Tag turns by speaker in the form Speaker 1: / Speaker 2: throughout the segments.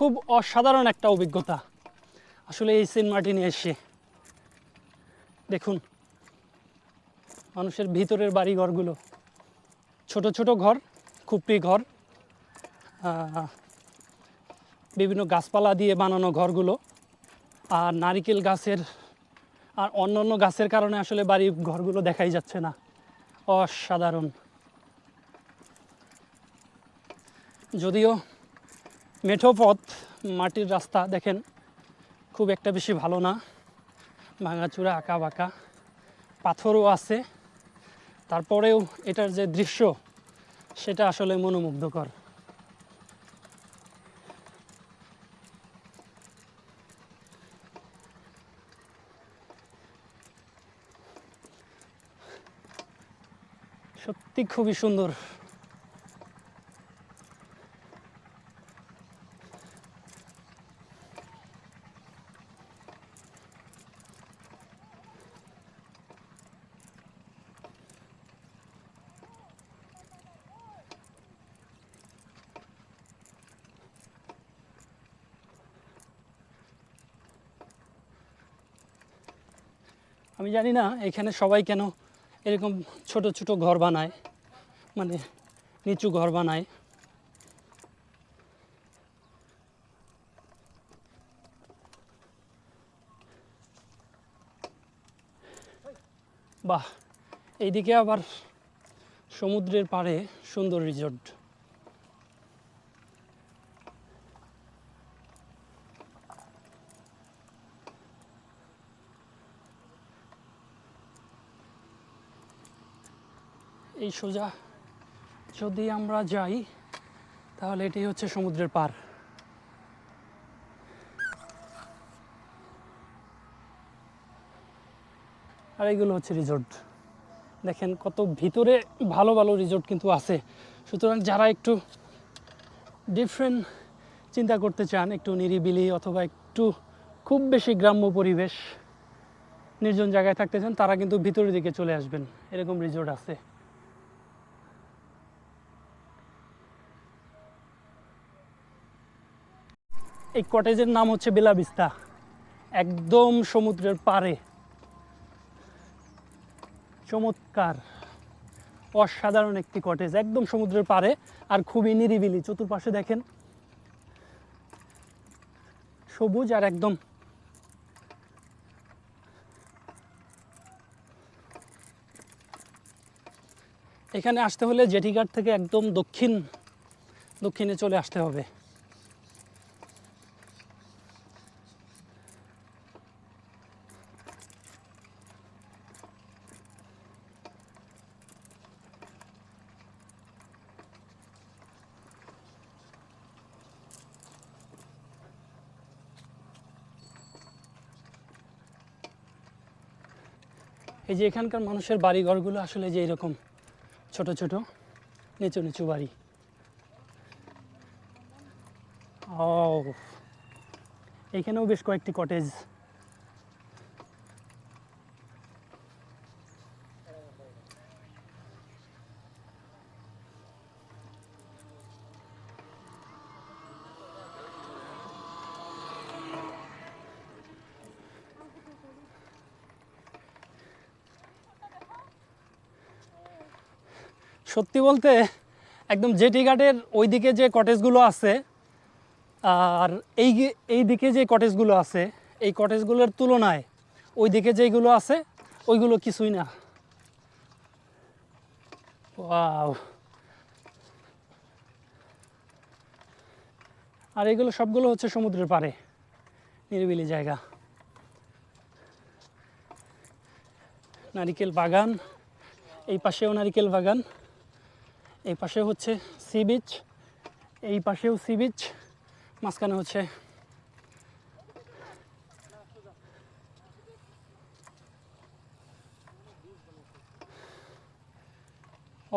Speaker 1: খুব অসাধারণ একটা অভিজ্ঞতা। আসলে এই সেন্ট মার্টিনে এসে, দেখুন, মানুষের ভিতরের বাড়ি ঘরগুলো ছোট ছোট ঘর খুপড়ি ঘর বিভিন্ন গাছপালা দিয়ে বানানো ঘরগুলো, আর নারিকেল গাছের, আর অন্যান্য গাছের কারণে আসলে বাড়ি ঘরগুলো দেখাই যাচ্ছে না। অসাধারণ। যদিও মেঠো পথ মাটির রাস্তা, দেখেন, খুব একটা বেশি ভালো না। ভাঙাচূড়া আঁকা বাঁকা পাথরও আছে। তারপরেও এটার যে দৃশ্য, সেটা আসলে মনোমুগ্ধকর। সত্যি খুবই সুন্দর। আমি জানি না এখানে সবাই কেন এরকম ছোট ছোট ঘর বানায় মানে নিচু ঘর বানায়। বাহ, এইদিকে আবার সমুদ্রের পাড়ে সুন্দর রিসোর্ট এই সোজা। যদি আমরা যাই, তাহলে এটাই হচ্ছে সমুদ্রের পার। আর এইগুলো হচ্ছে রিজোর্ট দেখেন কত ভিতরে ভালো ভালো রিসোর্ট কিন্তু আছে। সুতরাং যারা একটু ডিফারেন্ট চিন্তা করতে চান, একটু নিরিবিলি অথবা একটু খুব বেশি গ্রাম্য পরিবেশ, নির্জন জায়গায় থাকতে চান, তারা কিন্তু ভিতরের দিকে চলে আসবেন। এরকম রিজোর্ট আছে। এই কটেজের নাম হচ্ছে বেলাবিস্তা একদম সমুদ্রের পাড়ে। চমৎকার, অসাধারণ একটি কটেজ, একদম সমুদ্রের পারে আর খুবই নিরিবিলি। চতুর্পাশে দেখেন, সবুজ আর একদম এখানে আসতে হলে জেটিঘাট থেকে একদম দক্ষিণ, দক্ষিণে চলে আসতে হবে। এই যে এখানকার মানুষের বাড়ি ঘরগুলো আসলে যে এরকম ছোট ছোট, নিচু নিচু বাড়ি। ও এখানেও বেশ কয়েকটি কটেজ সত্যি বলতে একদম জেটি ঘাটের ওইদিকে যে কটেজগুলো আছে, আর এই এই দিকে যে কটেজগুলো আছে, এই কটেজগুলোর তুলনায় ওই দিকে যেগুলো আছে, ওইগুলো কিছুই না। ওয়াও। আর এগুলো সবগুলো হচ্ছে সমুদ্রের পাড়ে, নিরিবিলি জায়গা। নারিকেল বাগান, এই পাশেও নারিকেল বাগান। এই পাশে হচ্ছে সি বিচ, এই পাশেও সি বিচ, মাঝখানে হচ্ছে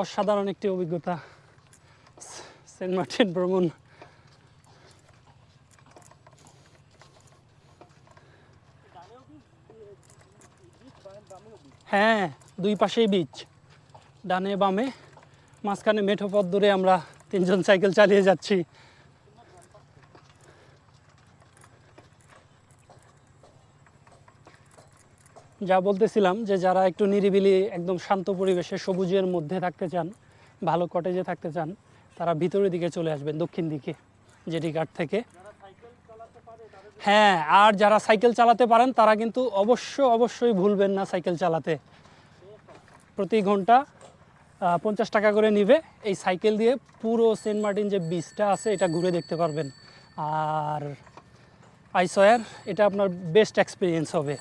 Speaker 1: অসাধারণ একটি অভিজ্ঞতা, সেন্ট মার্টিন ভ্রমণ। হ্যাঁ দুই পাশেই বিচ ডানে বামে। মাঝখানে মেঠো পথ ধরে আমরা তিনজন সাইকেল চালিয়ে যাচ্ছি। যা বলতেছিলাম যে যারা একটু নিরিবিলি, একদম শান্ত পরিবেশে সবুজের মধ্যে থাকতে চান, ভালো কটেজে থাকতে চান, তারা ভিতরের দিকে চলে আসবেন, দক্ষিণ দিকে জেডি ঘাট থেকে। হ্যাঁ আর যারা সাইকেল চালাতে পারেন, তারা কিন্তু অবশ্য অবশ্যই ভুলবেন না সাইকেল চালাতে। প্রতি ঘণ্টা পঞ্চাশ টাকা করে নিবে। এই সাইকেল দিয়ে পুরো সেন্ট মার্টিন যে বিচটা আছে, এটা ঘুরে দেখতে পারবেন। আর আইসয়ার এটা আপনার বেস্ট এক্সপিরিয়েন্স হবে।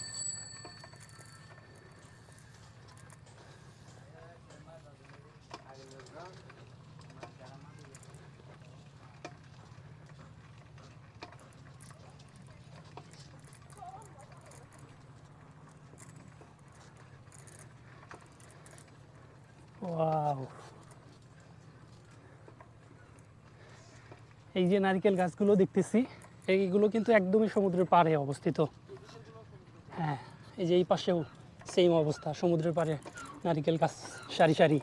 Speaker 1: ওয়াও। এই যে নারকেল গাছগুলো দেখতেছি, এইগুলো কিন্তু একদমই সমুদ্রের পাড়ে অবস্থিত। হ্যাঁ এই যে এই পাশেও সেম অবস্থা, সমুদ্রের পাড়ে নারিকেল গাছ সারি সারি।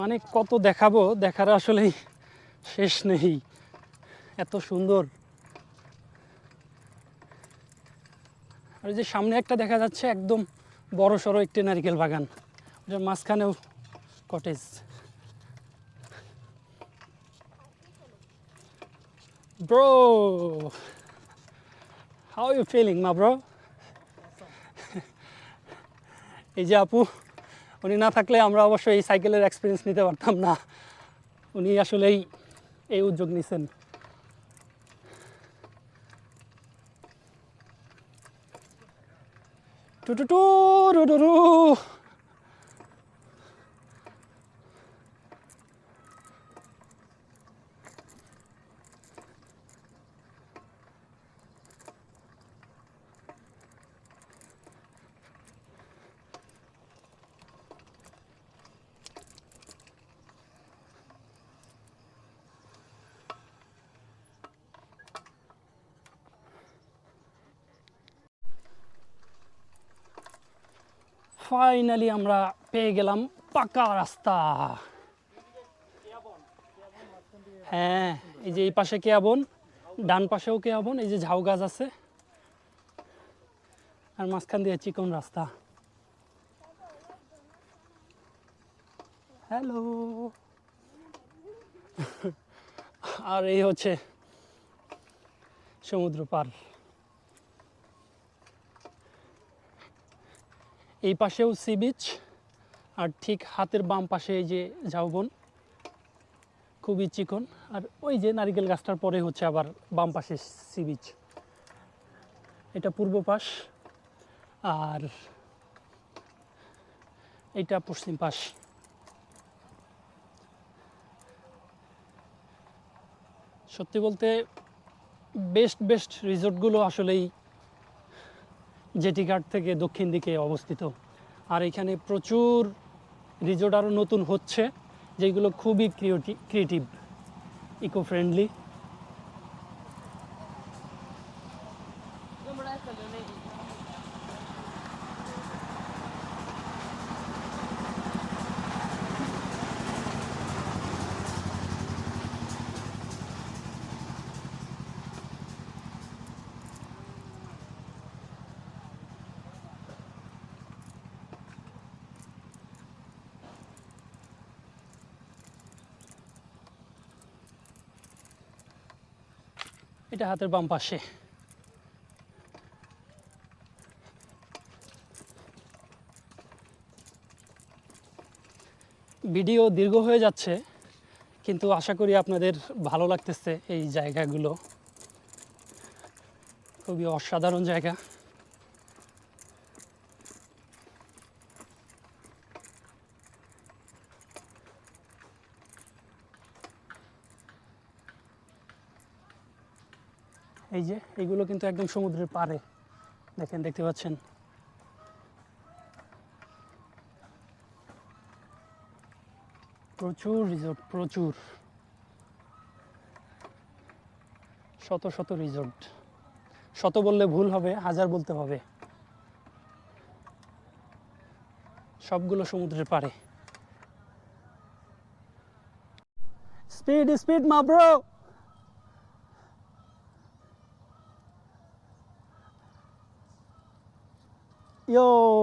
Speaker 1: মানে কত দেখাবো, দেখার আসলেই শেষ নেই। এত সুন্দর। আর যে সামনে একটা দেখা যাচ্ছে, একদম বড় সড়ো একটি নারকেল বাগান। ওটার মাঝখানেও cottage. Bro how you feeling মা ব্রো এই যে আপু, উনি না থাকলে আমরা অবশ্যই এই সাইকেলের এক্সপিরিয়েন্স নিতে পারতাম না। উনি আসলেই এই উদ্যোগ নিছেন? টু টু টু রু ফাইনালি আমরা পেয়ে গেলাম পাকা রাস্তা। হ্যাঁ এই যে এই পাশে কেয়াবন ডান পাশেও কেয়াবন এই যে ঝাউ গাছ আছে। আর মাঝখান দিয়ে চিকন রাস্তা। হ্যালো। আর এই হচ্ছে সমুদ্র পার। এই পাশেও সি বিচ আর ঠিক হাতের বাম পাশে এই যে ঝাউবন খুবই চিকন। আর ওই যে নারিকেল গাছটার পরে হচ্ছে আবার বাম পাশে সি বিচ এটা পূর্ব পাশ, আর এটা পশ্চিম পাশ। সত্যি বলতে বেস্ট বেস্ট রিসোর্টগুলো আসলেই জেটিঘাট থেকে দক্ষিণ দিকে অবস্থিত। আর এখানে প্রচুর রিজোর্ট আরও নতুন হচ্ছে, যেগুলো খুবই ক্রিয়েটিভ ইকো ফ্রেন্ডলি এটা হাতের বাম পাশে। ভিডিও দীর্ঘ হয়ে যাচ্ছে, কিন্তু আশা করি আপনাদের ভালো লাগতেছে এই জায়গাগুলো। খুবই অসাধারণ জায়গা। এই যে এগুলো কিন্তু একদম সমুদ্রের পাড়ে। দেখেন দেখতে পাচ্ছেন? প্রচুর রিসোর্ট প্রচুর। শত শত রিসোর্ট শত বললে ভুল হবে হাজার বলতে হবে। সবগুলো সমুদ্রের পাড়ে। Speed speed, my 哟.